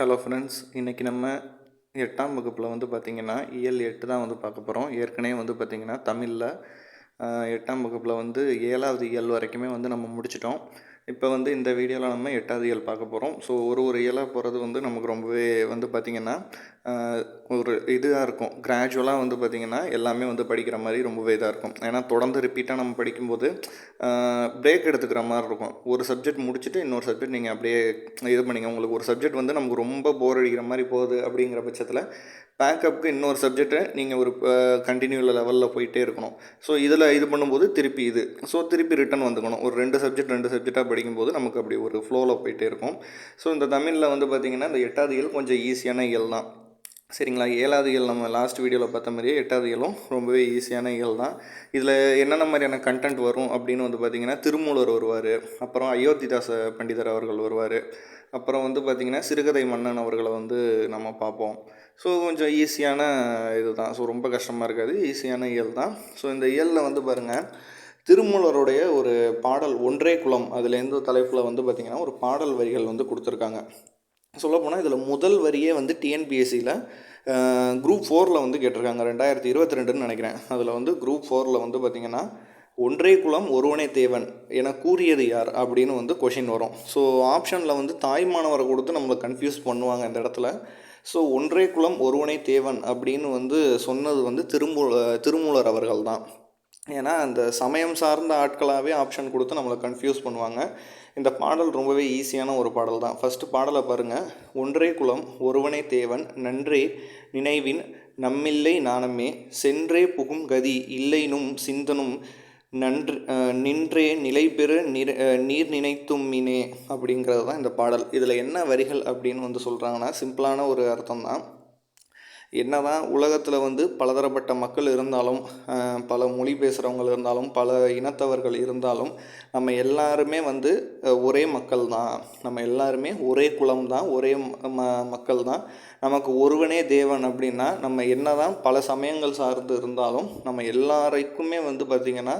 Hello friends இன்றைக்கி நம்ம எட்டாம் வகுப்பில் வந்து பார்த்திங்கன்னா இயல் எட்டு தான் வந்து பார்க்க போகிறோம் ஏற்கனவே வந்து பார்த்திங்கன்னா தமிழில் எட்டாம் வகுப்பில் வந்து ஏழாவது இயல் வரைக்குமே வந்து நம்ம முடிச்சிட்டோம். இப்போ வந்து இந்த வீடியோவில் நம்ம எட்டாவது இயல் பார்க்க போகிறோம் ஸோ ஒரு ஒரு இயலாக போகிறது வந்து நமக்கு ரொம்பவே வந்து பார்த்திங்கன்னா ஒரு இதாக இருக்கும். கிராஜுவலாக வந்து பார்த்திங்கன்னா எல்லாமே வந்து படிக்கிற மாதிரி ரொம்பவே இதாக இருக்கும். ஏன்னா தொடர்ந்து ரிப்பீட்டாக நம்ம படிக்கும்போது பிரேக் எடுத்துக்கிற மாதிரி இருக்கும். ஒரு சப்ஜெக்ட் முடிச்சுட்டு இன்னொரு சப்ஜெக்ட் நீங்கள் அப்படியே இது பண்ணிங்க. உங்களுக்கு ஒரு சப்ஜெக்ட் வந்து நமக்கு ரொம்ப போர் அடிக்கிற மாதிரி போகுது அப்படிங்கிற பட்சத்தில் பேக்கப்புக்கு இன்னொரு சப்ஜெக்டை நீங்கள் ஒரு கண்டினியூ லெவலில் போயிட்டே இருக்கணும். ஸோ இதில் இது பண்ணும்போது திருப்பி இது. ஸோ திருப்பி ரிட்டன் வந்துக்கணும். ஒரு ரெண்டு சப்ஜெக்ட் ரெண்டு சப்ஜெக்டாக படிக்கும்போது நமக்கு அப்படி ஒரு ஃப்ளோவில் போயிட்டே இருக்கும். ஸோ இந்த தமிழில் வந்து பார்த்திங்கன்னா இந்த எட்டாவது இயல் கொஞ்சம் ஈஸியான இயல் தான். சரிங்களா? ஏழாவது இயல் நம்ம லாஸ்ட் வீடியோவில் பார்த்த மாதிரியே எட்டாவது இயலும் ரொம்பவே ஈஸியான இயல் தான். இதில் என்னென்ன மாதிரியான கண்டென்ட் வரும் அப்படின்னு வந்து பார்த்திங்கன்னா திருமூலர் வருவார். அப்புறம் அயோத்திதாச பண்டிதர் அவர்கள் வருவார். அப்புறம் வந்து பார்த்திங்கன்னா சிறுகதை மன்னன் அவர்களை வந்து நம்ம பார்ப்போம். ஸோ கொஞ்சம் ஈஸியான இது தான். ஸோ ரொம்ப கஷ்டமாக இருக்காது. ஈஸியான இயல் தான். ஸோ இந்த இயலில் வந்து பாருங்கள் திருமூலருடைய ஒரு பாடல் ஒன்றே குலம் அதுலேருந்து தலைப்பில் வந்து பார்த்திங்கன்னா ஒரு பாடல் வரிகள் வந்து கொடுத்துருக்காங்க. சொல்லப்போனால் இதில் முதல் வரியே வந்து டிஎன்பிஎஸ்சியில் குரூப் ஃபோரில் வந்து கேட்டிருக்காங்க ரெண்டாயிரத்தி இருபத்தி ரெண்டுன்னு நினைக்கிறேன். அதில் வந்து குரூப் ஃபோரில் வந்து பார்த்திங்கன்னா ஒன்றே குலம் ஒருவனே தேவன் என கூறியது யார் அப்படின்னு வந்து கொஷின் வரும். ஸோ ஆப்ஷனில் வந்து தாய்மானவரை கொடுத்து நம்மளை கன்ஃபியூஸ் பண்ணுவாங்க இந்த இடத்துல. ஸோ ஒன்றே குலம் ஒருவனே தேவன் அப்படின்னு வந்து சொன்னது வந்து திருமூல திருமூலர் அவர்கள் தான் ஏன்னா அந்த சமயம் சார்ந்த ஆட்களாகவே ஆப்ஷன் கொடுத்து நம்மளை கன்ஃபியூஸ் பண்ணுவாங்க. இந்த பாடல் ரொம்பவே ஈஸியான ஒரு பாடல் தான். ஃபஸ்ட்டு பாடலை பாருங்கள் ஒன்றே குலம் ஒருவனே தேவன் நன்றே நினைவின் நம்மில்லை நாணமே சென்றே புகும் கதி இல்லைனும் சிந்தனும் நன்று நின்றே நிலை பெறு நிற நீர் நினைத்தும் மீனே அப்படிங்கிறது தான் இந்த பாடல். இதில் என்ன வரிகள் அப்படின்னு வந்து சொல்கிறாங்கன்னா சிம்பிளான ஒரு அர்த்தம் தான். என்னதான் உலகத்தில் வந்து பலதரப்பட்ட மக்கள் இருந்தாலும் பல மொழி பேசுகிறவங்க இருந்தாலும் பல இனத்தவர்கள் இருந்தாலும் நம்ம எல்லாருமே வந்து ஒரே மக்கள் தான் நம்ம எல்லாருமே ஒரே குலம் தான் ஒரே ம- மக்கள் தான் நமக்கு ஒருவனே தேவன் அப்படின்னா நம்ம என்னதான் பல சமயங்கள் சார்ந்து இருந்தாலும் நம்ம எல்லாருக்குமே வந்து பார்த்திங்கன்னா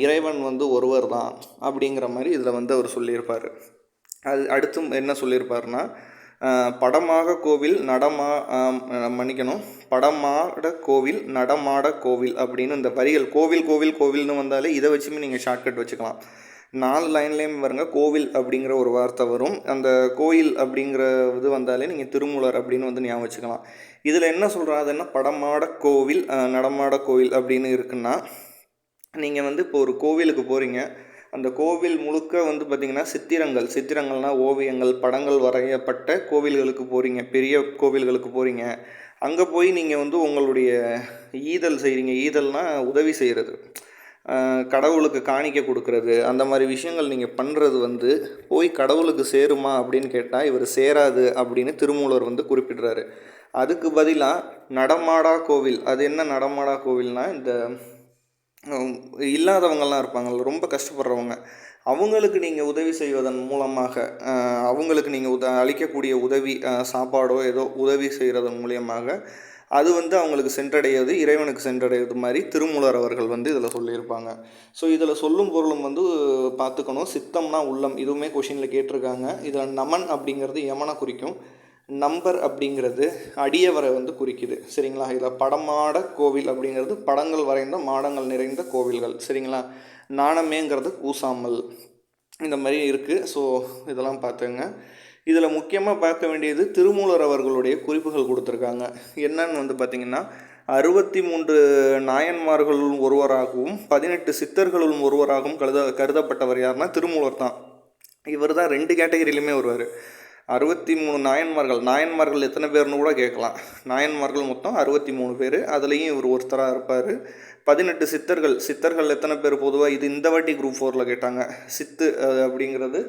இறைவன் வந்து ஒருவர் தான் அப்படிங்கிற மாதிரி இதில் வந்து அவர் சொல்லியிருப்பார். அது அடுத்தும் என்ன சொல்லியிருப்பாருன்னா படமாக கோவில் நடமா மன்னிக்கணும். படமாட கோவில் நடமாட கோவில் அப்படின்னு இந்த வரிகள் கோவில் கோவில் கோவில்னு வந்தாலே இதை வச்சுமே நீங்கள் ஷார்ட்கட் வச்சுக்கலாம். நாலு லைன்லேயும் பாருங்க கோவில் அப்படிங்கிற ஒரு வார்த்தை வரும். அந்த கோயில் அப்படிங்கிற இது வந்தாலே நீங்கள் திருமூலர் அப்படின்னு வந்து ஞாபகம் வச்சுக்கலாம். இதில் என்ன சொல்கிறாதுன்னா படமாட கோவில் நடமாட கோவில் அப்படின்னு இருக்குன்னா நீங்கள் வந்து இப்போ ஒரு கோவிலுக்கு போகிறீங்க அந்த கோவில் முழுக்க வந்து பார்த்திங்கன்னா சித்திரங்கள். சித்திரங்கள்னால் ஓவியங்கள் படங்கள் வரையப்பட்ட கோவில்களுக்கு போகிறீங்க பெரிய கோவில்களுக்கு போகிறீங்க அங்கே போய் நீங்கள் வந்து உங்களுடைய ஈதல் செய்கிறீங்க ஈதல்னால் உதவி செய்கிறது கடவுளுக்கு காணிக்க கொடுக்கறது. அந்த மாதிரி விஷயங்கள் நீங்கள் பண்ணுறது வந்து போய் கடவுளுக்கு சேருமா அப்படின்னு கேட்டால் இவர் சேராது அப்படின்னு திருமூலர் வந்து குறிப்பிடுறாரு. அதுக்கு பதிலாக நடமாடா கோவில். அது என்ன நடமாடா கோவில்னால் இந்த இல்லாதவங்கள்லாம் இருப்பாங்கல்ல இருப்பாங்கள்ல ரொம்ப கஷ்டப்படுறவங்க. அவங்களுக்கு நீங்கள் உதவி செய்வதன் மூலமாக அவங்களுக்கு நீங்கள் உத அளிக்கக்கூடிய உதவி சாப்பாடோ ஏதோ உதவி செய்கிறதன் மூலியமாக அது வந்து அவங்களுக்கு சென்றடையது இறைவனுக்கு சென்றடையது மாதிரி திருமூலர் அவர்கள் வந்து இதில் சொல்லியிருப்பாங்க. ஸோ இதில் சொல்லும் பொருளும் வந்து பார்த்துக்கணும். சித்தம்னா உள்ளம் இதுவுமே கொஷினில் கேட்டிருக்காங்க. இதில் நமன் அப்படிங்கிறது யமனை குறிக்கும். நம்பர் அப்படிங்கிறது அடியவரை வந்து குறிக்குது. சரிங்களா? இதில் படமாட கோவில் அப்படிங்கிறது படங்கள் வரைந்த மாடங்கள் நிறைந்த கோவில்கள். சரிங்களா? நாணமேங்கிறது கூசாமல் இந்த மாதிரி இருக்குது ஸோ இதெல்லாம் பார்த்துங்க. இதில் முக்கியமாக பார்க்க வேண்டியது திருமூலர் அவர்களுடைய குறிப்புகள் கொடுத்துருக்காங்க. என்னன்னு வந்து பார்த்திங்கன்னா அறுபத்தி மூன்று நாயன்மார்களுள் ஒருவராகவும் பதினெட்டு சித்தர்களுள் ஒருவராகவும் கருத கருதப்பட்டவர் யாருன்னா திருமூலர் தான். இவர் தான் ரெண்டு கேட்டகரியிலுமே வருவார் அறுபத்தி மூணு நாயன்மார்கள். நாயன்மார்கள் எத்தனை பேர்னு கூட கேட்கலாம். நாயன்மார்கள் மொத்தம் அறுபத்தி மூணு பேர். அதுலேயும் இவர் ஒருத்தராக இருப்பார். பதினெட்டு சித்தர்கள். சித்தர்கள் எத்தனை பேர்? பொதுவாக இது இந்த வாட்டி குரூப் ஃபோரில் கேட்டாங்க. சித்து அப்படிங்கிறது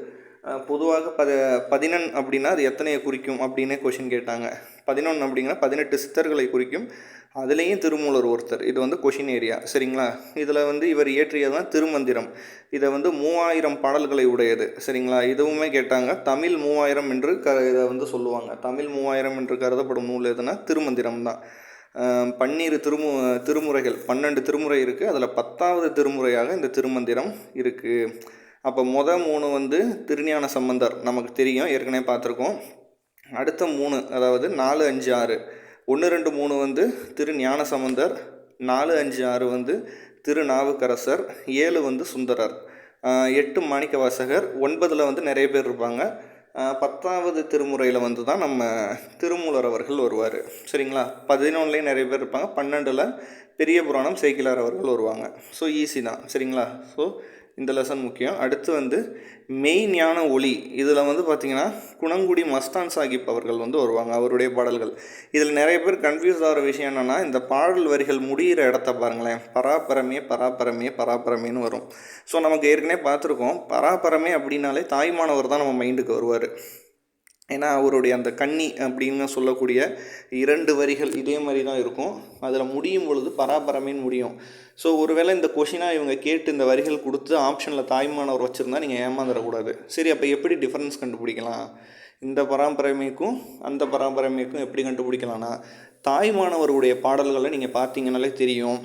பொதுவாக பத பதினெண் அப்படின்னா அது எத்தனையை குறிக்கும் அப்படின்னே கொஷின் கேட்டாங்க. பதினொன்று அப்படிங்கன்னா பதினெட்டு சித்தர்களை குறிக்கும். அதுலேயும் திருமூலர் ஒருத்தர். இது வந்து கொஷின் ஏரியா. சரிங்களா? இதில் வந்து இவர் இயற்றியதான் திருமந்திரம். இதை வந்து மூவாயிரம் பாடல்களை உடையது. சரிங்களா? இதுவுமே கேட்டாங்க தமிழ் மூவாயிரம் என்று க இதை வந்து சொல்லுவாங்க. தமிழ் மூவாயிரம் என்று கருதப்படும் நூல் எதுனா திருமந்திரம் தான். பன்னிரு திருமு திருமுறைகள் பன்னெண்டு திருமுறை இருக்குது அதில் பத்தாவது திருமுறையாக இந்த திருமந்திரம் இருக்குது அப்போ மொத மூணு வந்து திருஞான சம்பந்தர். நமக்கு தெரியும் ஏற்கனவே பார்த்துருக்கோம். அடுத்த மூணு அதாவது நாலு அஞ்சு ஆறு. ஒன்று ரெண்டு மூணு வந்து திரு ஞானசம்பந்தர் நாலு அஞ்சு ஆறு வந்து திரு நாவுக்கரசர் ஏழு வந்து சுந்தரர் எட்டு மாணிக்கவாசகர் ஒன்பதில் வந்து நிறைய பேர் இருப்பாங்க. பத்தாவது திருமுறையில் வந்து தான் நம்ம திருமூலர் அவர்கள் வருவார். சரிங்களா? பதினொன்றுலேயும் நிறைய பேர் இருப்பாங்க. பன்னெண்டில் பெரிய புராணம் சேக்கிலார் அவர்கள் வருவாங்க. ஸோ ஈஸி தான். சரிங்களா? ஸோ இந்த லெசன் முக்கியம். அடுத்து வந்து மெய் ஞான ஒளி. இதில் வந்து பார்த்திங்கன்னா குணங்குடி மஸ்தான் சாஹிப் அவர்கள் வந்து வருவாங்க அவருடைய பாடல்கள். இதில் நிறைய பேர் கன்ஃபியூஸ் ஆகிற விஷயம் என்னென்னா இந்த பாடல் வரிகள் முடிகிற இடத்த பாருங்களேன். பராபரமே பராபரமே பராபரமேன்னு வரும். ஸோ நமக்கு ஏற்கனவே பார்த்துருக்கோம். பராபரமே அப்படின்னாலே தாய்மானவர் தான் நம்ம மைண்டுக்கு வருவார். ஏன்னா அவருடைய அந்த கன்னி அப்படின்னு சொல்லக்கூடிய இரண்டு வரிகள் இதே மாதிரி தான் இருக்கும். அதில் முடியும் பொழுது பராபரமேன்னு முடியும். ஸோ ஒருவேளை இந்த கொஷினாக இவங்க கேட்டு இந்த வரிகள் கொடுத்து ஆப்ஷனில் தாய்மானவர் வச்சுருந்தா நீங்கள் ஏமாந்துடக்கூடாது சரி அப்போ எப்படி டிஃப்ரென்ஸ் கண்டுபிடிக்கலாம்? இந்த பராம்பரமைக்கும் அந்த பராம்பரமைக்கும் எப்படி கண்டுபிடிக்கலாம்னா தாய்மானவருடைய பாடல்களை நீங்கள் பார்த்தீங்கனாலே தெரியும்.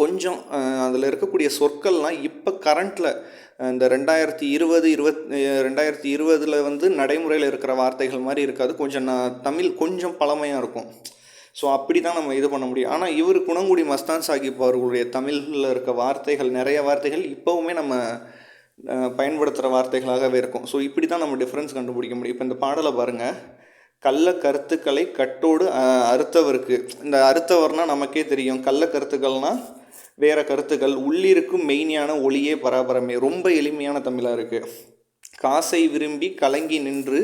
கொஞ்சம் அதில் இருக்கக்கூடிய சொற்கள்லாம் இப்போ கரண்ட்டில் இந்த ரெண்டாயிரத்தி இருபது இருபத் ரெண்டாயிரத்தி இருபதில் வந்து நடைமுறையில் இருக்கிற வார்த்தைகள் மாதிரி இருக்காது. கொஞ்சம் நான் தமிழ் கொஞ்சம் பழமையாக இருக்கும். ஸோ அப்படி தான் நம்ம இது பண்ண முடியும். ஆனால் இவர் குணங்குடி மஸ்தான் சாஹிப் அவர்களுடைய தமிழில் இருக்க வார்த்தைகள் நிறைய வார்த்தைகள் இப்போவுமே நம்ம பயன்படுத்துகிற வார்த்தைகளாகவே இருக்கும். ஸோ இப்படி தான் நம்ம டிஃப்ரென்ஸ் கண்டுபிடிக்க முடியும். இப்போ இந்த பாடலை பாருங்கள் கள்ள கருத்துக்களை கட்டோடு அறுத்தவருக்கு இந்த அறுத்தவர்னால் நமக்கே தெரியும். கள்ள கருத்துக்கள்னால் வேறு கருத்துக்கள். உள்ளிருக்கும் மெய்ஞான ஒளியே பராபரமே. ரொம்ப எளிமையான தமிழாக இருக்குது காசை விரும்பி கலங்கி நின்று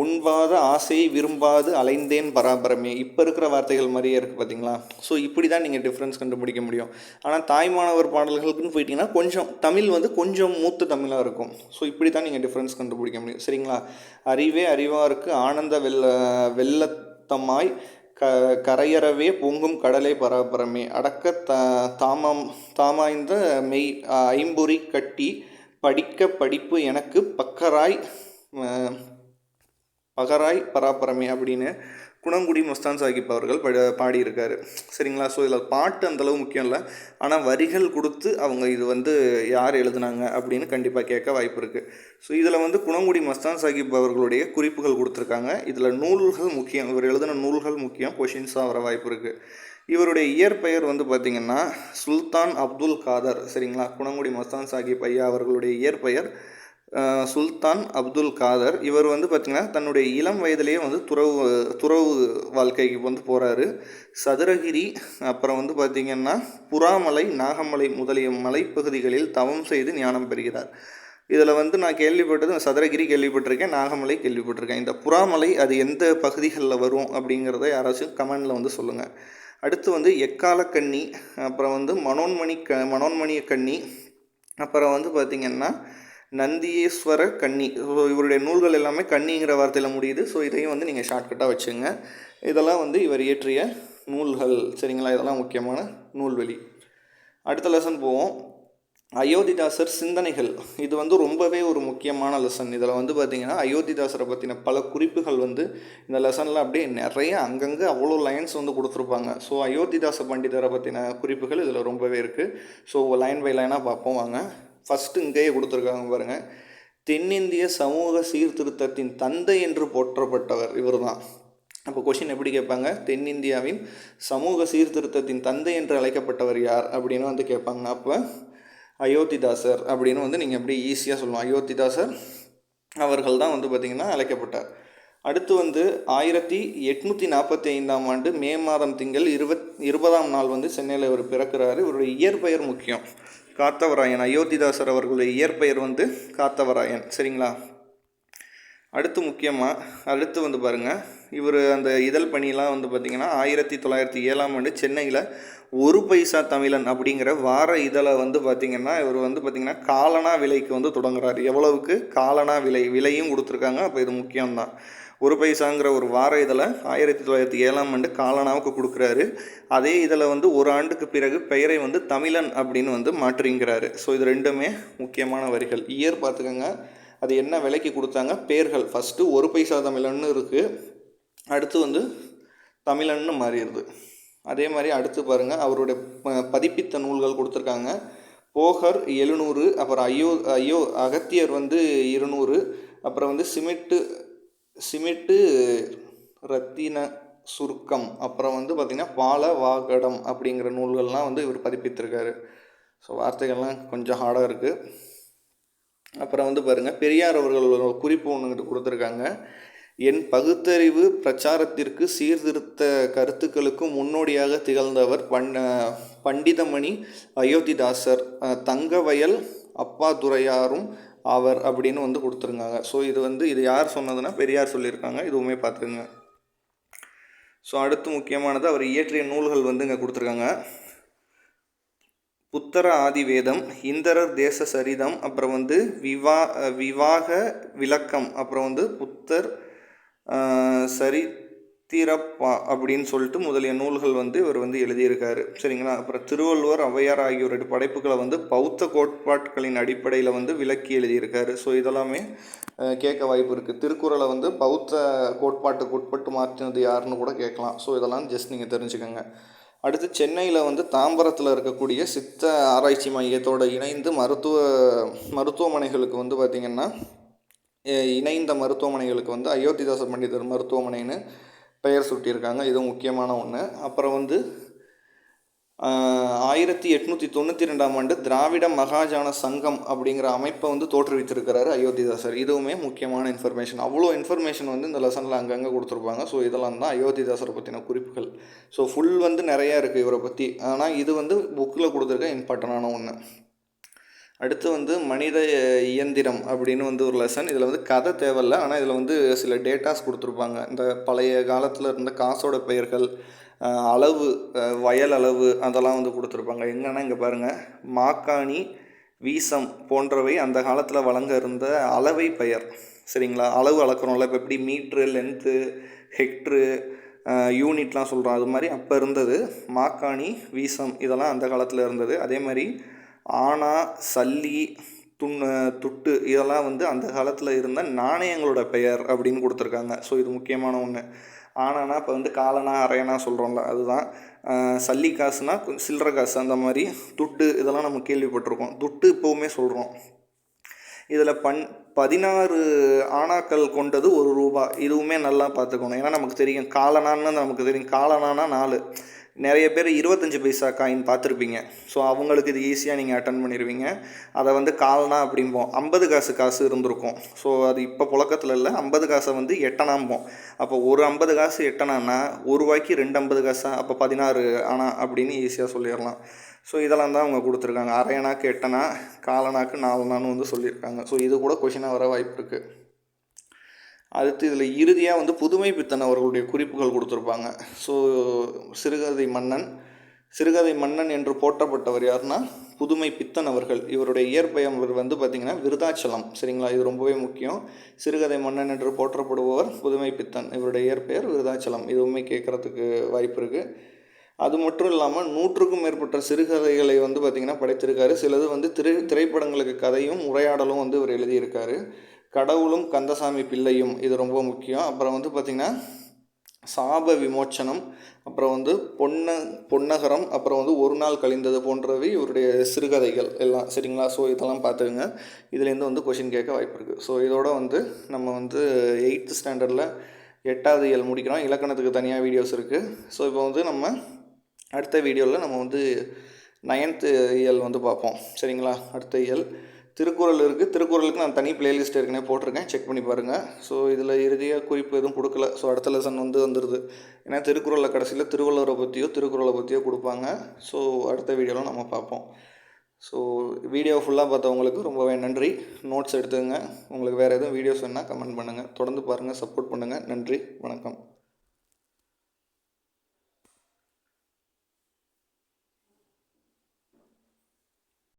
உண்பாத ஆசையை விரும்பாது அலைந்தேன் பராபரமே. இப்போ இருக்கிற வார்த்தைகள் மாதிரியே இருக்குது பார்த்தீங்களா ஸோ இப்படி தான் நீங்கள் டிஃப்ரென்ஸ் கண்டுபிடிக்க முடியும். ஆனால் தாய்மானவர் பாடல்களுக்குன்னு போயிட்டீங்கன்னா கொஞ்சம் தமிழ் வந்து கொஞ்சம் மூத்த தமிழாக இருக்கும். ஸோ இப்படி தான் நீங்கள் டிஃப்ரென்ஸ் கண்டுபிடிக்க முடியும். சரிங்களா? அறிவே அறிவாருக்கு ஆனந்த வெள்ள வெள்ளத்தமாய் க கரையறவே பொங்கும் கடலை பரபரமே. அடக்க த தாமம் தாமாய்ந்த மெய் ஐம்பொறி கட்டி படிக்க படிப்பு எனக்கு பக்கராய் பகராய் பராபரமே அப்படின்னு குணங்குடி மஸ்தான் சாஹிப் அவர்கள் பட பாடியிருக்காரு. சரிங்களா? ஸோ இதில் பாட்டு அந்தளவு முக்கியம் இல்லை. ஆனால் வரிகள் கொடுத்து அவங்க இது வந்து யார் எழுதுனாங்க அப்படின்னு கண்டிப்பாக கேட்க வாய்ப்பு இருக்குது ஸோ இதில் வந்து குணங்குடி மஸ்தான் சாஹிப் அவர்களுடைய குறிப்புகள் கொடுத்துருக்காங்க. இதில் நூல்கள் முக்கியம். இவர் எழுதின நூல்கள் முக்கியம். கொஷின்ஸாக வர வாய்ப்பு இருக்குது இவருடைய இயற்பெயர் வந்து பார்த்திங்கன்னா சுல்தான் அப்துல் காதர். சரிங்களா? குணங்குடி மஸ்தான் சாஹிப் ஐயா அவர்களுடைய இயற்பெயர். சுல்தான் அப்துல் காதர். இவர் வந்து பார்த்திங்கன்னா தன்னுடைய இளம் வயதிலேயே வந்து துறவு துறவு வாழ்க்கைக்கு வந்து போகிறாரு சதுரகிரி அப்புறம் வந்து பார்த்திங்கன்னா புறாமலை நாகமலை முதலிய மலைப்பகுதிகளில் தவம் செய்து ஞானம் பெறுகிறார். இதில் வந்து நான் கேள்விப்பட்டது சதுரகிரி கேள்விப்பட்டிருக்கேன் நாகமலை கேள்விப்பட்டிருக்கேன். இந்த புறாமலை அது எந்த பகுதிகளில் வரும் அப்படிங்கிறத யாராச்சும் கமெண்டில் வந்து சொல்லுங்கள் அடுத்து வந்து எக்கால கண்ணி அப்புறம் வந்து மனோன்மணி க மனோன்மணிய கன்னி அப்புறம் வந்து பார்த்திங்கன்னா நந்தியேஸ்வர கன்னி ஸோ இவருடைய நூல்கள் எல்லாமே கன்னிங்கிற வார்த்தையில் முடியுது. ஸோ இதையும் வந்து நீங்கள் ஷார்ட்கட்டாக வச்சுங்க. இதெல்லாம் வந்து இவர் இயற்றிய நூல்கள். சரிங்களா? இதெல்லாம் முக்கியமான நூல்வெளி. அடுத்த லெசன் போவோம். அயோத்திதாசர் சிந்தனைகள். இது வந்து ரொம்பவே ஒரு முக்கியமான லெசன் இதில் வந்து பார்த்திங்கன்னா அயோத்திதாசரை பற்றின பல குறிப்புகள் வந்து இந்த லெசனில் அப்படியே நிறைய அங்கங்கே அவ்வளோ லைன்ஸ் வந்து கொடுத்துருப்பாங்க. ஸோ அயோத்திதாச பண்டிதரை பற்றின குறிப்புகள் இதில் ரொம்பவே இருக்குது ஸோ லைன் பை லைனாக பார்ப்போம். வாங்க. ஃபஸ்ட்டு இங்கேயே கொடுத்துருக்காங்க பாருங்கள் தென்னிந்திய சமூக சீர்திருத்தத்தின் தந்தை என்று போற்றப்பட்டவர் இவர் தான் அப்போ கொஷின் எப்படி கேட்பாங்க? தென்னிந்தியாவின் சமூக சீர்திருத்தத்தின் தந்தை என்று அழைக்கப்பட்டவர் யார் அப்படின்னு வந்து கேட்பாங்க. அப்போ அயோத்திதாசர் அப்படின்னு வந்து நீங்கள் எப்படி ஈஸியாக சொல்லலாம். அயோத்திதாசர் அவர்கள் தான் வந்து பார்த்திங்கன்னா அழைக்கப்பட்டார். அடுத்து வந்து ஆயிரத்தி எட்நூற்றி நாற்பத்தி ஐந்தாம் ஆண்டு மே மாதம் திங்கள் இருபத் இருபதாம் நாள் வந்து சென்னையில் இவர் பிறக்கிறாரு. இவருடைய இயற்பெயர் முக்கியம். காத்தவராயன் அயோத்திதாசர் அவர்களுடைய இயற்பெயர் வந்து காத்தவராயன். சரிங்களா? அடுத்து முக்கியமாக அடுத்து வந்து பாருங்கள் இவர் அந்த இதழ் பணியெலாம் வந்து பார்த்திங்கன்னா ஆயிரத்தி தொள்ளாயிரத்தி ஏழாம் ஆண்டு சென்னையில் ஒரு பைசா தமிழன் அப்படிங்கிற வார இதழை வந்து பார்த்திங்கன்னா இவர் வந்து பார்த்திங்கன்னா காலனா விலைக்கு வந்து தொடங்குறாரு. எவ்வளவுக்கு? காலனா விலை விலையும் கொடுத்துருக்காங்க. அப்போ இது முக்கியம்தான். ஒரு பைசாங்கிற ஒரு வார இதழை ஆயிரத்தி தொள்ளாயிரத்தி ஏழாம் ஆண்டு காலனாவுக்கு கொடுக்குறாரு. அதே இதில் வந்து ஒரு ஆண்டுக்கு பிறகு பெயரை வந்து தமிழன் அப்படின்னு வந்து மாற்றிங்கிறாரு. ஸோ இது ரெண்டுமே முக்கியமான வரிகள். இயர் பார்த்துக்கோங்க. அது என்ன விலைக்கு கொடுத்தாங்க? பேர்கள். ஃபஸ்ட்டு ஒரு பைசா தமிழன்னு இருக்குது அடுத்து வந்து தமிழன்னு மாறிடுது. அதே மாதிரி அடுத்து பாருங்கள் அவருடைய ப- பதிப்பித்த நூல்கள் கொடுத்துருக்காங்க. போகர் எழுநூறு அப்புறம் ஐயோ ஐயோ அகத்தியர் வந்து இருநூறு அப்புறம் வந்து சிமெண்ட்டு சிமிட்டு ரத்தின சுருக்கம் அப்புறம் வந்து பார்த்திங்கன்னா பால வாகடம் அப்படிங்கிற நூல்கள்லாம் வந்து இவர் பதிப்பித்திருக்காரு. ஸோ வார்த்தைகள்லாம் கொஞ்சம் ஹார்டாக இருக்குது அப்புறம் வந்து பாருங்கள் பெரியார் அவர்கள் ஒரு குறிப்பு ஒன்று கொடுத்துருக்காங்க. என் பகுத்தறிவு பிரச்சாரத்திற்கு சீர்திருத்த கருத்துக்களுக்கு முன்னோடியாக திகழ்ந்தவர் பண் பண்டிதமணி அயோத்திதாசர். தங்கவயல் அப்பாதுரையாரும் அவர் அப்படின்னு வந்து கொடுத்துருக்காங்க ஸோ இது வந்து இது யார் சொன்னதுன்னா பெரியார் சொல்லியிருக்காங்க. இதுவுமே பார்த்துருங்க ஸோ அடுத்து முக்கியமானது அவர் இயற்றிய நூல்கள் வந்து இங்கே கொடுத்துருக்காங்க. புத்தர ஆதிவேதம் இந்தரர் தேச சரிதம் அப்புறம் வந்து விவா விவாக விளக்கம் அப்புறம் வந்து புத்தர் தீரப்பா அப்படின்னு சொல்லிட்டு முதலிய நூல்கள் வந்து இவர் வந்து எழுதியிருக்காரு. சரிங்களா? அப்புறம் திருவள்ளுவர் ஔவையார் ஆகியோருடைய படைப்புகளை வந்து பௌத்த கோட்பாட்களின் அடிப்படையில் வந்து விளக்கி எழுதியிருக்காரு. ஸோ இதெல்லாமே கேட்க வாய்ப்பு இருக்குது திருக்குறளை வந்து பௌத்த கோட்பாட்டுக்கு உட்பட்டு மாற்றினது யாருன்னு கூட கேட்கலாம். ஸோ இதெல்லாம் ஜஸ்ட் நீங்கள் தெரிஞ்சுக்கோங்க. அடுத்து சென்னையில் வந்து தாம்பரத்தில் இருக்கக்கூடிய சித்த ஆராய்ச்சி மையத்தோடு இணைந்து மருத்துவ மருத்துவமனைகளுக்கு வந்து பார்த்திங்கன்னா இணைந்த மருத்துவமனைகளுக்கு வந்து அயோத்திதாச பண்டிதர் மருத்துவமனைன்னு பெயர் சுட்டியிருக்காங்க. இது முக்கியமான ஒன்று அப்புறம் வந்து ஆயிரத்தி எட்நூற்றி தொண்ணூற்றி ரெண்டாம் ஆண்டு திராவிட மகாஜான சங்கம் அப்படிங்கிற அமைப்பை வந்து தோற்றுவித்திருக்கிறாரு அயோத்திதாசர் இதுவுமே முக்கியமான இன்ஃபர்மேஷன் அவ்வளோ இன்ஃபர்மேஷன் வந்து இந்த லெசனில் அங்கங்கே கொடுத்துருப்பாங்க. ஸோ இதெல்லாம் தான் அயோத்திதாசரை பற்றின குறிப்புகள். ஸோ ஃபுல் வந்து நிறையா இருக்குது இவரை பற்றி ஆனால் இது வந்து புக்கில் கொடுத்துருக்க இம்பார்ட்டண்டான ஒன்று அடுத்து வந்து மனித இயந்திரம் அப்படின்னு வந்து ஒரு லெசன் இதில் வந்து கதை தேவையில்ல. ஆனால் இதில் வந்து சில டேட்டாஸ் கொடுத்துருப்பாங்க. இந்த பழைய காலத்தில் இருந்த காசோட பெயர்கள் அளவு வயல் அளவு அதெல்லாம் வந்து கொடுத்துருப்பாங்க. எங்கன்னா இங்கே பாருங்கள் மாக்காணி வீசம் போன்றவை அந்த காலத்தில் வழங்க இருந்த அளவை பெயர். சரிங்களா? அளவு அளக்குறோம்ல. இப்போ எப்படி மீட்ரு லென்த்து ஹெக்ட்ரு யூனிட்லாம் சொல்கிறோம் அது மாதிரி அப்போ இருந்தது. மாக்காணி வீசம் இதெல்லாம் அந்த காலத்தில் இருந்தது. அதே மாதிரி ஆனா சல்லி துண்ணு துட்டு இதெல்லாம் வந்து அந்த காலத்தில் இருந்த நாணயங்களோட பெயர் அப்படின்னு கொடுத்துருக்காங்க. ஸோ இது முக்கியமான ஒன்று ஆனானா இப்போ வந்து காலனா அரையனா சொல்கிறோம்ல அதுதான். சல்லி காசுனா சில்லற காசு அந்த மாதிரி துட்டு இதெல்லாம் நம்ம கேள்விப்பட்டிருக்கோம். துட்டு இப்போவுமே சொல்கிறோம் இதில் பன் பதினாறு ஆணாக்கள் கொண்டது ஒரு ரூபா. இதுவுமே நல்லா பார்த்துக்கணும். ஏன்னா நமக்கு தெரியும் காலனான்னு நமக்கு தெரியும். காலனானா நாலு. நிறைய பேர் இருபத்தஞ்சி பைசா காயின் பார்த்துருப்பீங்க. ஸோ அவங்களுக்கு இது ஈஸியாக நீங்கள் அட்டன் பண்ணிடுவீங்க அதை வந்து கால்னா அப்படிம்போம். ஐம்பது காசு காசு இருந்திருக்கும். ஸோ அது இப்போ புழக்கத்தில் இல்லை. ஐம்பது காசை வந்து எட்டனாம்போம். அப்போ ஒரு ஐம்பது காசு எட்டனான்னா ஒரு ரூபாய்க்கு ரெண்டு ஐம்பது காசா? அப்போ பதினாறு ஆனா? அப்படின்னு ஈஸியாக சொல்லிடலாம். ஸோ இதெல்லாம் தான் அவங்க கொடுத்துருக்காங்க. அரையனாக்கு எட்டனா காலனாக்கு நாலனான்னு வந்து சொல்லியிருக்காங்க. ஸோ இது கூட கொஷினாக வர வாய்ப்பு இருக்குது அடுத்து இதில் இறுதியாக வந்து புதுமை பித்தன் அவர்களுடைய குறிப்புகள் கொடுத்துருப்பாங்க. ஸோ சிறுகதை மன்னன் சிறுகதை மன்னன் என்று போற்றப்பட்டவர் யாருன்னா புதுமை பித்தன் அவர்கள். இவருடைய இயற்பெயர் வந்து பார்த்திங்கன்னா விருதாச்சலம். சரிங்களா? இது ரொம்பவே முக்கியம். சிறுகதை மன்னன் என்று போற்றப்படுபவர் புதுமை பித்தன். இவருடைய இயற்பெயர் விருதாச்சலம். இதுவுமே கேட்குறதுக்கு வாய்ப்பு இருக்குது அது மட்டும் இல்லாமல் நூற்றுக்கும் மேற்பட்ட சிறுகதைகளை வந்து பார்த்திங்கன்னா படைத்திருக்காரு. சிலது வந்து திரை திரைப்படங்களுக்கு கதையும் உரையாடலும் வந்து இவர் எழுதியிருக்காரு. கடவுளும் கந்தசாமி பிள்ளையும் இது ரொம்ப முக்கியம். அப்புறம் வந்து பார்த்திங்கன்னா சாப விமோச்சனம் அப்புறம் வந்து பொன்ன பொன்னகரம் அப்புறம் வந்து ஒரு நாள் கழிந்தது போன்றவை இவருடைய சிறுகதைகள் எல்லாம் சரிங்களா? ஸோ இதெல்லாம் பார்த்துக்குங்க. இதுலேருந்து வந்து கொஷின் கேட்க வாய்ப்பு இருக்குது ஸோ இதோட வந்து நம்ம வந்து எயித்து ஸ்டாண்டர்டில் எட்டாவது இயல் முடிக்கிறோம். இலக்கணத்துக்கு தனியாக வீடியோஸ் இருக்குது ஸோ இப்போ வந்து நம்ம அடுத்த வீடியோவில் நம்ம வந்து நைன்த்து இயல் வந்து பார்ப்போம். சரிங்களா? அடுத்த இயல் திருக்குறள் இருக்குது திருக்குறளுக்கு நான் தனி பிளேலிஸ்ட் ஏற்கனவே போட்டிருக்கேன். செக் பண்ணி பாருங்கள் ஸோ இதில் இறுதியாக குறிப்பு எதுவும் கொடுக்கல. ஸோ அடுத்த லெசன் வந்து வந்துடுது ஏன்னா திருக்குறளில் கடைசியில் திருவள்ளுவரை பற்றியோ திருக்குறளை பற்றியோ கொடுப்பாங்க. ஸோ அடுத்த வீடியோவில் நம்ம பார்ப்போம். ஸோ வீடியோ ஃபுல்லாக பார்த்தவங்களுக்கு ரொம்பவே நன்றி. நோட்ஸ் எடுத்துங்க உங்களுக்கு வேறு எதுவும் வீடியோஸ் வேணால் கமெண்ட் பண்ணுங்கள் தொடர்ந்து பாருங்கள் சப்போர்ட் பண்ணுங்கள் நன்றி. வணக்கம்.